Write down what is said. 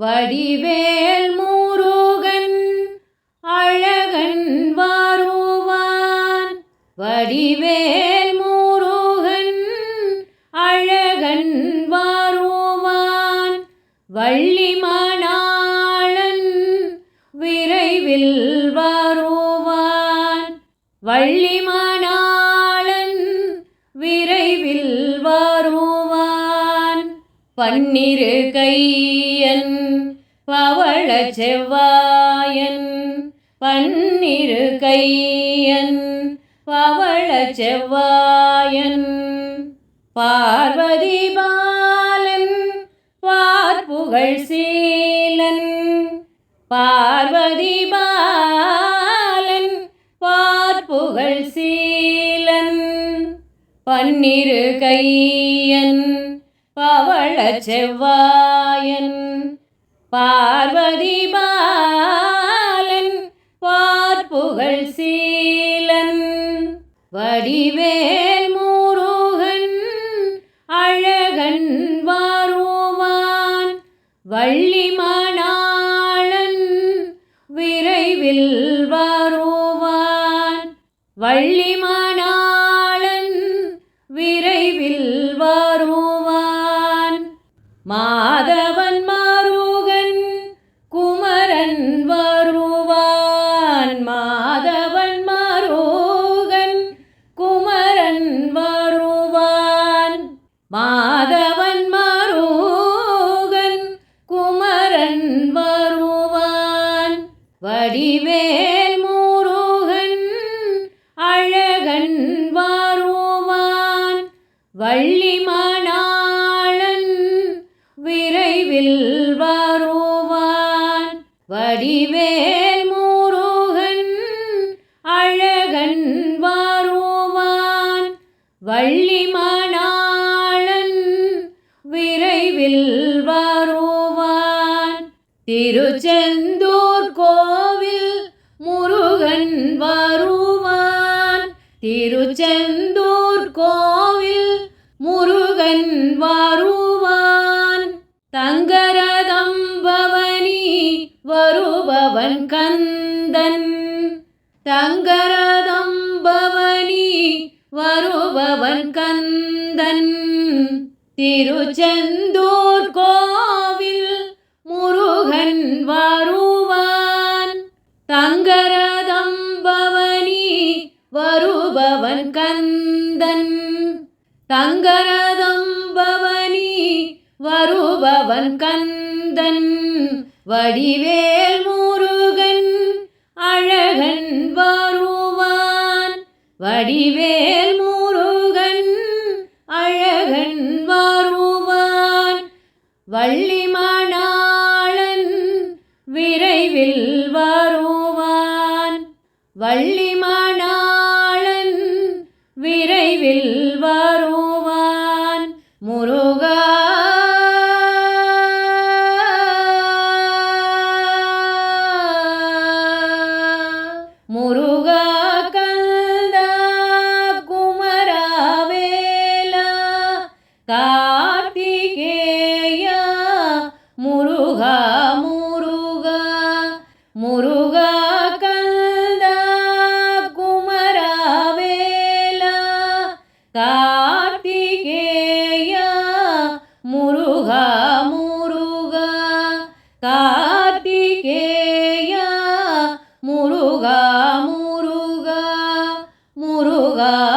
வடிவேல் மூருகன் அழகன் வாருவான். வடிவேல் மூருகன் அழகன் வாருவான். வள்ளி விரைவில் வாருவான். வள்ளி விரைவில் வா பன்னிரு கையன் பவள செவ்வாயன். பன்னிரு கையன் பவள செவ்வாயன். பார்வதி பாலன் பார்ப்புகழ் சீலன். பார்வதி பாலன் பார்ப்புகழ் சீலன். பன்னிரு கையன் பவள செவ்வாயன் பார்வதி பாலன் பார்ப்புகழ் சீலன் வடிவேல் மூருகன் அழகன் வருவான் வள்ளி மணாளன் விரைவில் வருவான் வள்ளி மாதவன் மாருகன் குமரன் வருவான். மாதவன் மாருகன் குமரன் வருவான். மாதவன் மாருகன் குமரன் வருவான். வடிவேல் முருகன் அழகன் வருவான். வள்ளி மணாளன் விரைவில் வருவான். வடிவேல் முருகன் அழகன் வருவான். வள்ளி விரைவில் வருவான். திருச்செந்தூர் கோவில் முருகன் வருவான். திருச்செந்தூர் கோவில் முருகன் வருவான். வருபவன் கந்தன். தங்கரதம் பவனி வருபவன் கந்தன். திருச்செந்தூர் கோவில் முருகன் வருவான். தங்கரதம் பவனி வருபவன் கந்தன். தங்கரதம் பவனி வருபவன் கந்தன். வடிவேல் முருகன் அழகன் வருவான். வடிவேல் முருகன் அழகன் வருவான். வள்ளி மணாளன் விரைவில் வருவான். வள்ளி மணாளன் விரைவில் வருவான். முருகா முருகா கந்தா குமராவேலா கார்த்திகேயா முருகா கார்த்திகேயா முருகா முருகா முருகா